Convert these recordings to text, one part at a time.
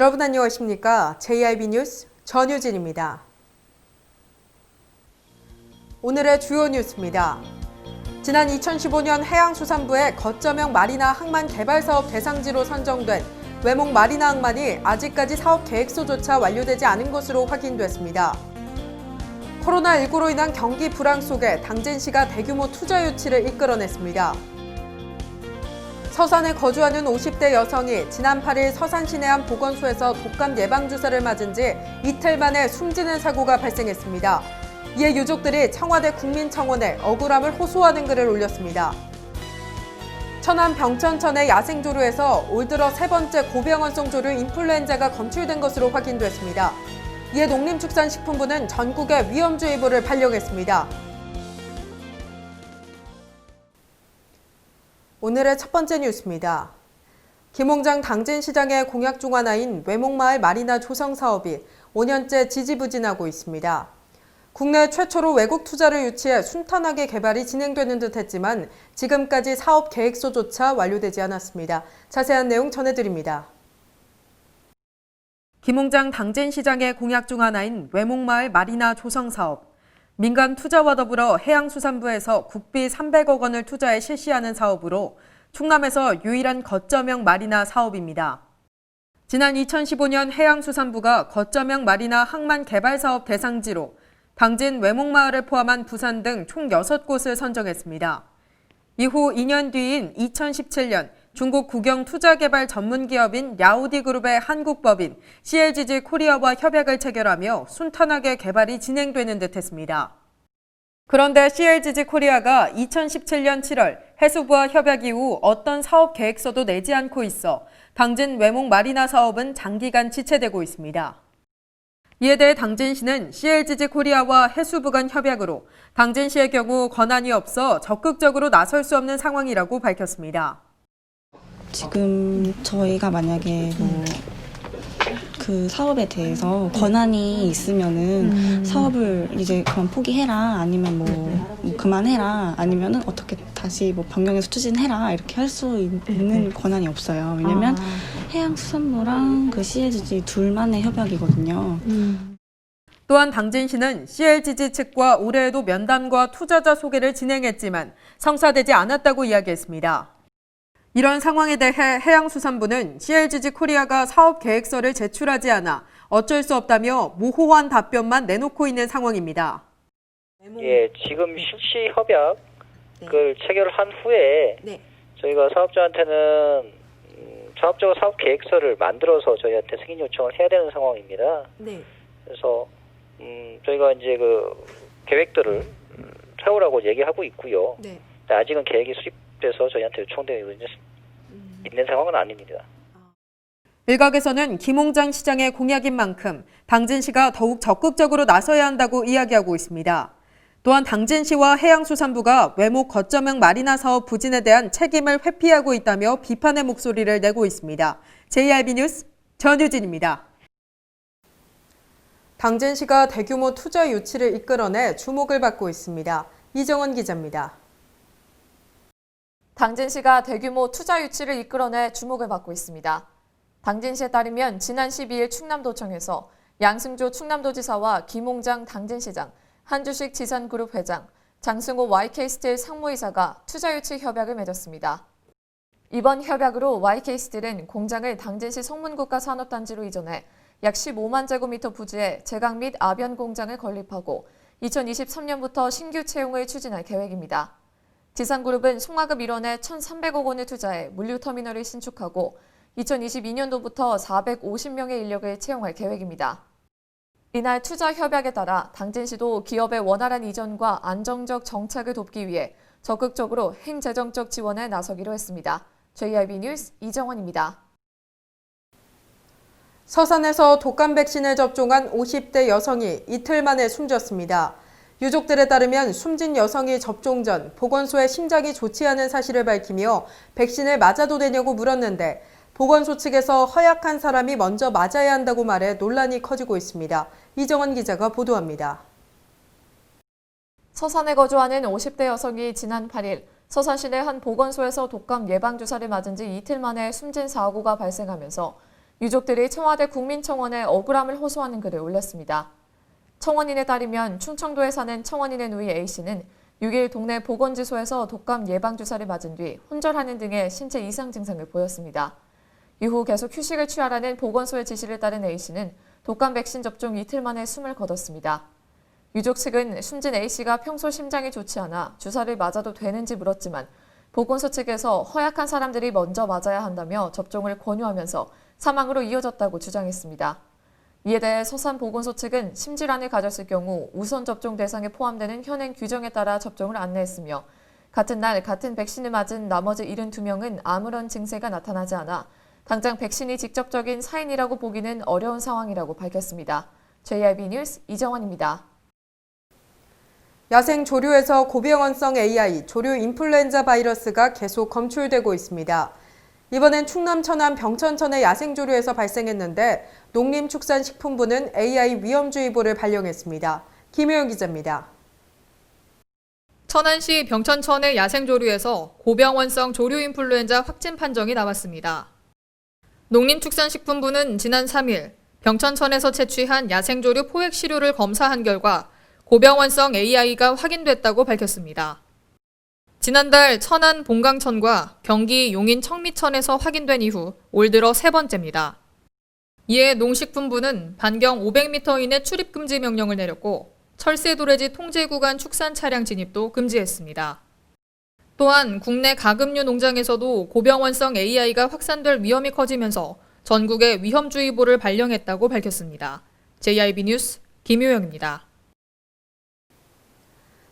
여러분 안녕하십니까? JIB 뉴스 전유진입니다. 오늘의 주요 뉴스입니다. 지난 2015년 해양수산부의 거점형 마리나 항만 개발 사업 대상지로 선정된 외목 마리나 항만이 아직까지 사업 계획서조차 완료되지 않은 것으로 확인됐습니다. 코로나19로 인한 경기 불황 속에 당진 시가 대규모 투자 유치를 이끌어냈습니다. 서산에 거주하는 50대 여성이 지난 8일 서산 시내 한 보건소에서 독감 예방 주사를 맞은 지 이틀 만에 숨지는 사고가 발생했습니다. 이에 유족들이 청와대 국민청원에 억울함을 호소하는 글을 올렸습니다. 천안 병천천의 야생조류에서 올 들어 세 번째 고병원성 조류 인플루엔자가 검출된 것으로 확인됐습니다. 이에 농림축산식품부는 전국에 위험주의보를 발령했습니다. 오늘의 첫 번째 뉴스입니다. 김홍장 당진시장의 공약 중 하나인 외목마을 마리나 조성 사업이 5년째 지지부진하고 있습니다. 국내 최초로 외국 투자를 유치해 순탄하게 개발이 진행되는 듯 했지만 지금까지 사업 계획서조차 완료되지 않았습니다. 자세한 내용 전해드립니다. 김홍장 당진시장의 공약 중 하나인 외목마을 마리나 조성 사업. 민간 투자와 더불어 해양수산부에서 국비 300억 원을 투자해 실시하는 사업으로 충남에서 유일한 거점형 마리나 사업입니다. 지난 2015년 해양수산부가 거점형 마리나 항만 개발 사업 대상지로 당진 외목마을을 포함한 부산 등 총 6곳을 선정했습니다. 이후 2년 뒤인 2017년 중국 국영 투자개발 전문기업인 야오디 그룹의 한국법인 CLGG 코리아와 협약을 체결하며 순탄하게 개발이 진행되는 듯 했습니다. 그런데 CLGG 코리아가 2017년 7월 해수부와 협약 이후 어떤 사업 계획서도 내지 않고 있어 당진 외목 마리나 사업은 장기간 지체되고 있습니다. 이에 대해 당진시는 CLGG 코리아와 해수부 간 협약으로 당진시의 경우 권한이 없어 적극적으로 나설 수 없는 상황이라고 밝혔습니다. 지금 저희가 만약에 뭐 그 사업에 대해서 권한이 있으면은 사업을 이제 그만 포기해라 아니면 뭐, 뭐 그만해라 아니면은 어떻게 다시 뭐 변경해서 추진해라 이렇게 할 수 있는 권한이 없어요. 왜냐면 해양수산부랑 그 CLGG 둘만의 협약이거든요. 또한 당진시는 CLGG 측과 올해에도 면담과 투자자 소개를 진행했지만 성사되지 않았다고 이야기했습니다. 이런 상황에 대해 해양수산부는 CLGG 코리아가 사업 계획서를 제출하지 않아 어쩔 수 없다며 모호한 답변만 내놓고 있는 상황입니다. 예, 지금 실시 협약을 체결을 한 후에 네. 저희가 사업자한테는 음, 사업자가 사업 계획서를 만들어서 저희한테 승인 요청을 해야 되는 상황입니다. 네. 그래서 음, 저희가 이제 그 계획들을 음, 세우라고 얘기하고 있고요. 네. 아직은 계획이 수립돼서 저희한테 요청되고 있는, 있는 상황은 아닙니다. 일각에서는 김홍장 시장의 공약인 만큼 당진 시가 더욱 적극적으로 나서야 한다고 이야기하고 있습니다. 또한 당진 시와 해양수산부가 외목 거점형 마리나 사업 부진에 대한 책임을 회피하고 있다며 비판의 목소리를 내고 있습니다. JRB 뉴스 전유진입니다. 당진 시가 대규모 투자 유치를 이끌어내 주목을 받고 있습니다. 이정원 기자입니다. 당진시가 대규모 투자 유치를 이끌어내 주목을 받고 있습니다. 당진시에 따르면 지난 12일 충남도청에서 양승조 충남도지사와 김홍장 당진시장, 한주식 지산그룹 회장, 장승호 YK스틸 상무이사가 투자 유치 협약을 맺었습니다. 이번 협약으로 YK스틸은 공장을 당진시 성문국가 산업단지로 이전해 약 15만 제곱미터 부지에 제강 및 아변 공장을 건립하고 2023년부터 신규 채용을 추진할 계획입니다. 지산그룹은 송화급 1원에 1,300억 원을 투자해 물류터미널을 신축하고 2022년도부터 450명의 인력을 채용할 계획입니다. 이날 투자 협약에 따라 당진시도 기업의 원활한 이전과 안정적 정착을 돕기 위해 적극적으로 행재정적 지원에 나서기로 했습니다. JRB 뉴스 이정원입니다. 서산에서 독감 백신을 접종한 50대 여성이 이틀 만에 숨졌습니다. 유족들에 따르면 숨진 여성이 접종 전 보건소에 심장이 좋지 않은 사실을 밝히며 백신을 맞아도 되냐고 물었는데 보건소 측에서 허약한 사람이 먼저 맞아야 한다고 말해 논란이 커지고 있습니다. 이정원 기자가 보도합니다. 서산에 거주하는 50대 여성이 지난 8일 서산시 내 한 보건소에서 독감 예방주사를 맞은 지 이틀 만에 숨진 사고가 발생하면서 유족들이 청와대 국민청원에 억울함을 호소하는 글을 올렸습니다. 청원인에 따르면 충청도에 사는 청원인의 누이 A씨는 6일 동네 보건지소에서 독감 예방주사를 맞은 뒤 혼절하는 등의 신체 이상 증상을 보였습니다. 이후 계속 휴식을 취하라는 보건소의 지시를 따른 A씨는 독감 백신 접종 이틀 만에 숨을 거뒀습니다. 유족 측은 숨진 A씨가 평소 심장이 좋지 않아 주사를 맞아도 되는지 물었지만 보건소 측에서 허약한 사람들이 먼저 맞아야 한다며 접종을 권유하면서 사망으로 이어졌다고 주장했습니다. 이에 대해 서산보건소 측은 심질환을 가졌을 경우 우선 접종 대상에 포함되는 현행 규정에 따라 접종을 안내했으며 같은 날 같은 백신을 맞은 나머지 72명은 아무런 증세가 나타나지 않아 당장 백신이 직접적인 사인이라고 보기는 어려운 상황이라고 밝혔습니다. JIB 뉴스 이정원입니다. 야생 조류에서 고병원성 AI, 조류 인플루엔자 바이러스가 계속 검출되고 있습니다. 이번엔 충남 천안 병천천의 야생 조류에서 발생했는데 농림축산식품부는 AI 위험주의보를 발령했습니다. 김효영 기자입니다. 천안시 병천천의 야생조류에서 고병원성 조류 인플루엔자 확진 판정이 나왔습니다. 농림축산식품부는 지난 3일 병천천에서 채취한 야생조류 포획 시료를 검사한 결과 고병원성 AI가 확인됐다고 밝혔습니다. 지난달 천안 봉강천과 경기 용인 청미천에서 확인된 이후 올 들어 세 번째입니다. 이에 농식품부는 반경 500m 이내 출입 금지 명령을 내렸고 철새 도래지 통제 구간 축산 차량 진입도 금지했습니다. 또한 국내 가금류 농장에서도 고병원성 AI가 확산될 위험이 커지면서 전국에 위험주의보를 발령했다고 밝혔습니다. JIB 뉴스 김효영입니다.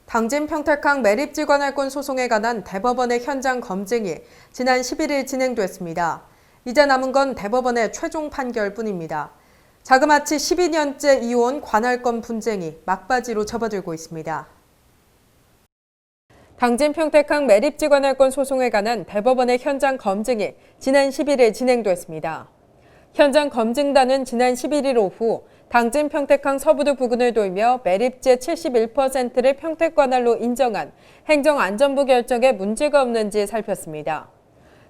당진 평택항 매립 지관할권 소송에 관한 대법원의 현장 검증이 지난 11일 진행됐습니다. 이제 남은 건 대법원의 최종 판결뿐입니다. 자그마치 12년째 이어온 관할권 분쟁이 막바지로 접어들고 있습니다. 당진 평택항 매립 지관할권 소송에 관한 대법원의 현장 검증이 지난 11일 진행됐습니다. 현장 검증단은 지난 11일 오후 당진 평택항 서부도 부근을 돌며 매립지의 71%를 평택관할로 인정한 행정안전부 결정에 문제가 없는지 살폈습니다.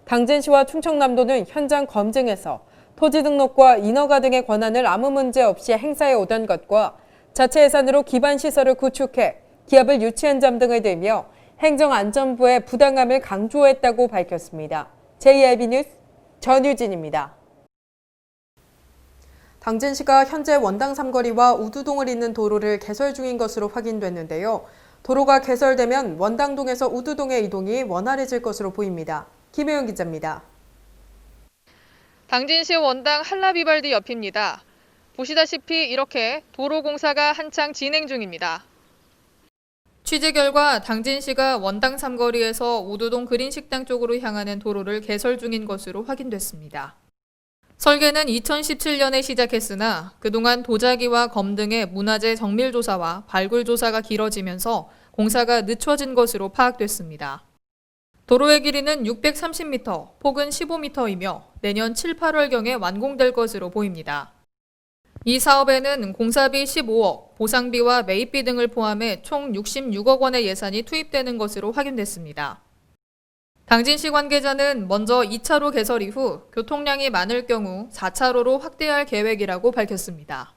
당진시와 충청남도는 현장 검증에서 토지 등록과 인허가 등의 권한을 아무 문제 없이 행사해 오던 것과 자체 예산으로 기반 시설을 구축해 기업을 유치한 점 등을 들며 행정안전부의 부당함을 강조했다고 밝혔습니다. JIB 뉴스 전유진입니다. 당진시가 현재 원당 삼거리와 우두동을 잇는 도로를 개설 중인 것으로 확인됐는데요. 도로가 개설되면 원당동에서 우두동의 이동이 원활해질 것으로 보입니다. 김혜영 기자입니다. 당진시 원당 한라비발디 옆입니다. 보시다시피 이렇게 도로 공사가 한창 진행 중입니다. 취재 결과 당진시가 원당 삼거리에서 우두동 그린식당 쪽으로 향하는 도로를 개설 중인 것으로 확인됐습니다. 설계는 2017년에 시작했으나 그동안 도자기와 검 등의 문화재 정밀 조사와 발굴 조사가 길어지면서 공사가 늦춰진 것으로 파악됐습니다. 도로의 길이는 630m, 폭은 15m이며 내년 7, 8월경에 완공될 것으로 보입니다. 이 사업에는 공사비 15억, 보상비와 매입비 등을 포함해 총 66억 원의 예산이 투입되는 것으로 확인됐습니다. 당진시 관계자는 먼저 2차로 개설 이후 교통량이 많을 경우 4차로로 확대할 계획이라고 밝혔습니다.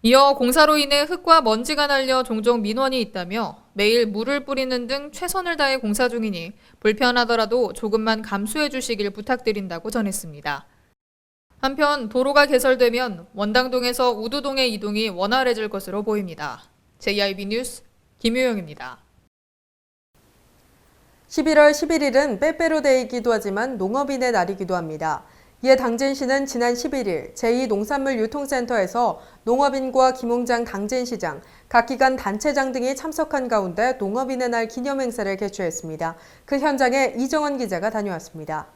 이어 공사로 인해 흙과 먼지가 날려 종종 민원이 있다며 매일 물을 뿌리는 등 최선을 다해 공사 중이니 불편하더라도 조금만 감수해 주시길 부탁드린다고 전했습니다. 한편 도로가 개설되면 원당동에서 우두동의 이동이 원활해질 것으로 보입니다. JIB 뉴스 김효영입니다. 11월 11일은 빼빼로데이이기도 하지만 농업인의 날이기도 합니다. 이에 당진시는 지난 11일 제2농산물유통센터에서 농업인과 김홍장 당진시장, 각 기관 단체장 등이 참석한 가운데 농업인의 날 기념행사를 개최했습니다. 그 현장에 이정원 기자가 다녀왔습니다.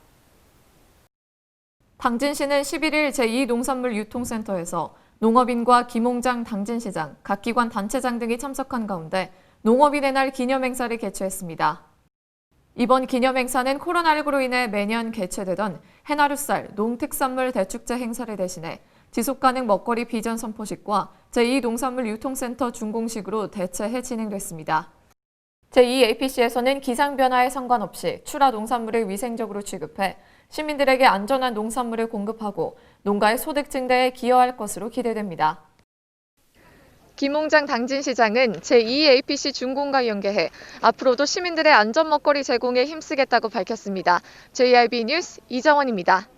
당진시는 11일 제2농산물유통센터에서 농업인과 김홍장 당진시장, 각 기관 단체장 등이 참석한 가운데 농업인의 날 기념행사를 개최했습니다. 이번 기념행사는 코로나19로 인해 매년 개최되던 해나루살 농특산물 대축제 행사를 대신해 지속가능 먹거리 비전 선포식과 제2농산물 유통센터 준공식으로 대체해 진행됐습니다. 제2APC에서는 기상변화에 상관없이 출하 농산물을 위생적으로 취급해 시민들에게 안전한 농산물을 공급하고 농가의 소득 증대에 기여할 것으로 기대됩니다. 김홍장 당진시장은 제2APC 준공과 연계해 앞으로도 시민들의 안전 먹거리 제공에 힘쓰겠다고 밝혔습니다. JIB 뉴스 이정원입니다.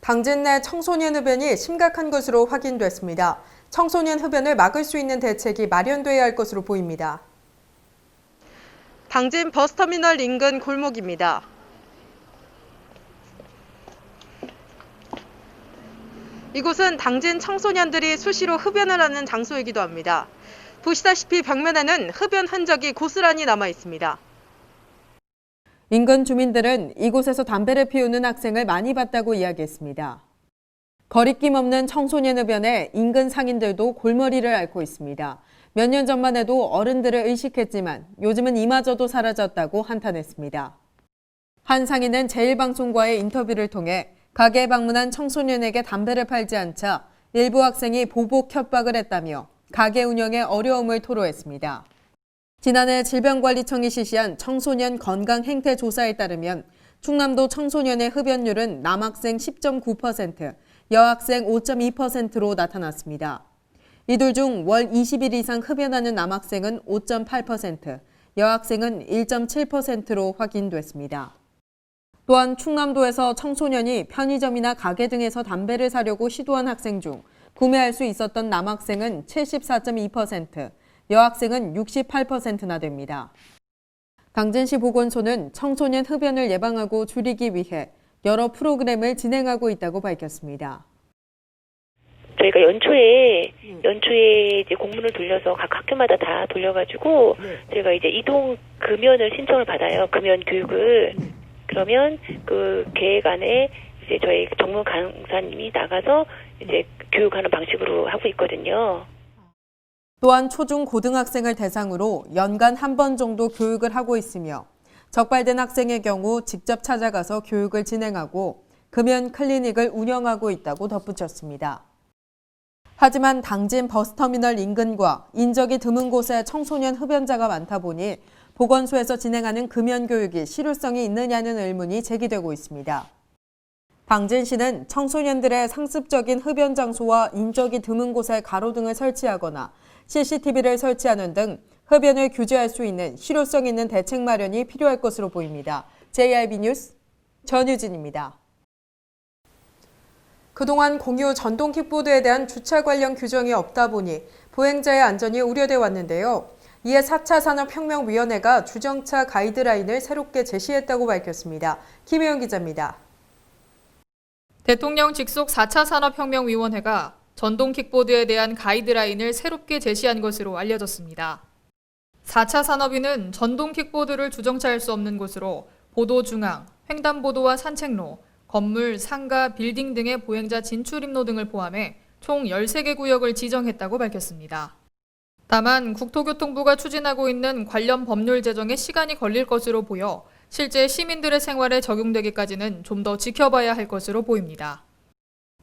당진 내 청소년 흡연이 심각한 것으로 확인됐습니다. 청소년 흡연을 막을 수 있는 대책이 마련돼야 할 것으로 보입니다. 당진 버스터미널 인근 골목입니다. 이곳은 당진 청소년들이 수시로 흡연을 하는 장소이기도 합니다. 보시다시피 벽면에는 흡연 흔적이 고스란히 남아 있습니다. 인근 주민들은 이곳에서 담배를 피우는 학생을 많이 봤다고 이야기했습니다. 거리낌 없는 청소년 흡연에 인근 상인들도 골머리를 앓고 있습니다. 몇 년 전만 해도 어른들을 의식했지만 요즘은 이마저도 사라졌다고 한탄했습니다. 한 상인은 제일방송과의 인터뷰를 통해 가게에 방문한 청소년에게 담배를 팔지 않자 일부 학생이 보복 협박을 했다며 가게 운영에 어려움을 토로했습니다. 지난해 질병관리청이 실시한 청소년 건강 행태 조사에 따르면 충남도 청소년의 흡연율은 남학생 10.9%, 여학생 5.2%로 나타났습니다. 이들 중 월 20일 이상 흡연하는 남학생은 5.8%, 여학생은 1.7%로 확인됐습니다. 또한 충남도에서 청소년이 편의점이나 가게 등에서 담배를 사려고 시도한 학생 중 구매할 수 있었던 남학생은 74.2%, 여학생은 68%나 됩니다. 당진시 보건소는 청소년 흡연을 예방하고 줄이기 위해 여러 프로그램을 진행하고 있다고 밝혔습니다. 저희가 연초에 연초에 이제 공문을 돌려서 각 학교마다 다 돌려가지고 저희가 이제 이동 금연을 신청을 받아요. 금연 교육을 그러면 그 계획 안에 이제 저희 전문 강사님이 나가서 이제 교육하는 방식으로 하고 있거든요. 또한 초중 고등학생을 대상으로 연간 한 번 정도 교육을 하고 있으며 적발된 학생의 경우 직접 찾아가서 교육을 진행하고 금연 클리닉을 운영하고 있다고 덧붙였습니다. 하지만 당진 버스터미널 인근과 인적이 드문 곳에 청소년 흡연자가 많다 보니 보건소에서 진행하는 금연 교육이 실효성이 있느냐는 의문이 제기되고 있습니다. 당진시는 청소년들의 상습적인 흡연 장소와 인적이 드문 곳에 가로등을 설치하거나 CCTV를 설치하는 등 흡연을 규제할 수 있는 실효성 있는 대책 마련이 필요할 것으로 보입니다. JIB 뉴스 전유진입니다. 그동안 공유 전동 킥보드에 대한 주차 관련 규정이 없다 보니 보행자의 안전이 우려돼 왔는데요. 이에 4차 산업혁명위원회가 주정차 가이드라인을 새롭게 제시했다고 밝혔습니다. 김혜영 기자입니다. 대통령 직속 4차 산업혁명위원회가 전동 킥보드에 대한 가이드라인을 새롭게 제시한 것으로 알려졌습니다. 4차 산업위는 전동 킥보드를 주정차할 수 없는 곳으로 보도 중앙, 횡단보도와 산책로, 건물, 상가, 빌딩 등의 보행자 진출 입로 등을 포함해 총 13개 구역을 지정했다고 밝혔습니다. 다만 국토교통부가 추진하고 있는 관련 법률 제정에 시간이 걸릴 것으로 보여 실제 시민들의 생활에 적용되기까지는 좀 더 지켜봐야 할 것으로 보입니다.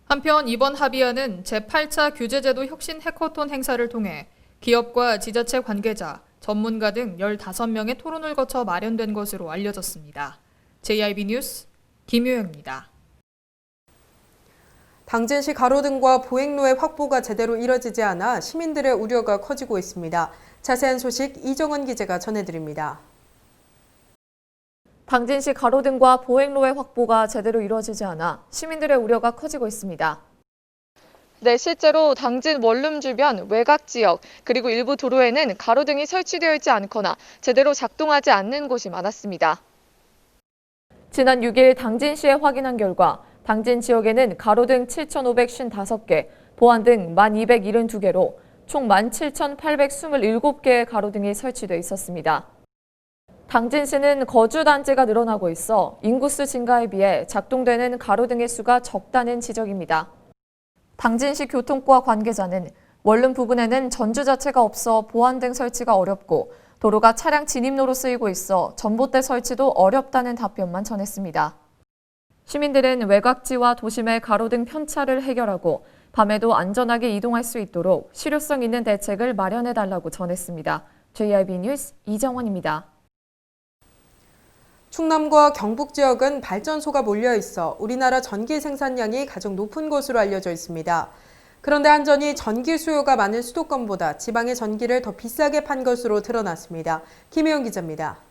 한편 이번 합의안은 제8차 규제제도 혁신 해커톤 행사를 통해 기업과 지자체 관계자, 전문가 등 15명의 토론을 거쳐 마련된 것으로 알려졌습니다. JIB 뉴스 김효영입니다. 당진시 가로등과 보행로의 확보가 제대로 이뤄지지 않아 시민들의 우려가 커지고 있습니다. 자세한 소식 이정은 기자가 전해드립니다. 당진시 가로등과 보행로의 확보가 제대로 이루어지지 않아 시민들의 우려가 커지고 있습니다. 네, 실제로 당진 원룸 주변 외곽 지역 그리고 일부 도로에는 가로등이 설치되어 있지 않거나 제대로 작동하지 않는 곳이 많았습니다. 지난 6일 당진시에 확인한 결과 당진 지역에는 가로등 7,555개, 보안 등 1,272개로 총 17,827개의 가로등이 설치돼 있었습니다. 당진시는 거주 단지가 늘어나고 있어 인구수 증가에 비해 작동되는 가로등의 수가 적다는 지적입니다. 당진시 교통과 관계자는 원룸 부근에는 전주 자체가 없어 보안 등 설치가 어렵고 도로가 차량 진입로로 쓰이고 있어 전봇대 설치도 어렵다는 답변만 전했습니다. 시민들은 외곽지와 도심의 가로등 편차를 해결하고 밤에도 안전하게 이동할 수 있도록 실효성 있는 대책을 마련해 달라고 전했습니다. JIB 뉴스 이정원입니다. 충남과 경북 지역은 발전소가 몰려 있어 우리나라 전기 생산량이 가장 높은 곳으로 알려져 있습니다. 그런데 한전이 전기 수요가 많은 수도권보다 지방의 전기를 더 비싸게 판 것으로 드러났습니다. 김혜영 기자입니다.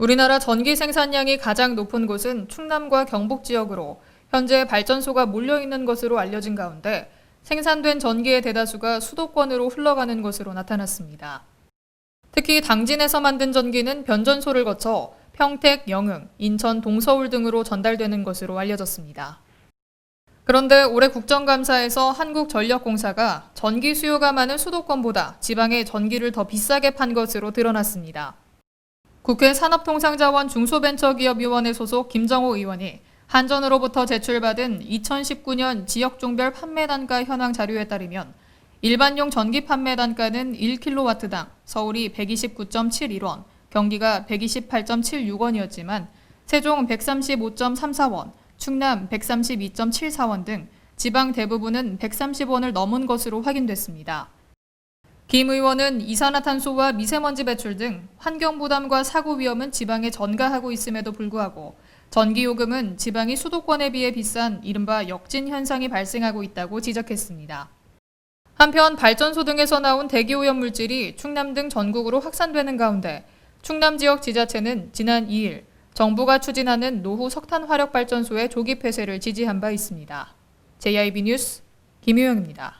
우리나라 전기 생산량이 가장 높은 곳은 충남과 경북 지역으로 현재 발전소가 몰려 있는 것으로 알려진 가운데 생산된 전기의 대다수가 수도권으로 흘러가는 것으로 나타났습니다. 특히 당진에서 만든 전기는 변전소를 거쳐 평택, 영흥, 인천, 동서울 등으로 전달되는 것으로 알려졌습니다. 그런데 올해 국정감사에서 한국전력공사가 전기 수요가 많은 수도권보다 지방에 전기를 더 비싸게 판 것으로 드러났습니다. 국회 산업통상자원 중소벤처기업위원회 소속 김정호 의원이 한전으로부터 제출받은 2019년 지역종별 판매 단가 현황 자료에 따르면 일반용 전기 판매 단가는 1kW당 서울이 129.71원, 경기가 128.76원이었지만 세종 135.34원, 충남 132.74원 등 지방 대부분은 130원을 넘은 것으로 확인됐습니다. 김 의원은 이산화탄소와 미세먼지 배출 등 환경 부담과 사고 위험은 지방에 전가하고 있음에도 불구하고 전기요금은 지방이 수도권에 비해 비싼 이른바 역진 현상이 발생하고 있다고 지적했습니다. 한편 발전소 등에서 나온 대기오염 물질이 충남 등 전국으로 확산되는 가운데 충남 지역 지자체는 지난 2일 정부가 추진하는 노후 석탄 화력 발전소의 조기 폐쇄를 지지한 바 있습니다. JIB 뉴스 김효영입니다.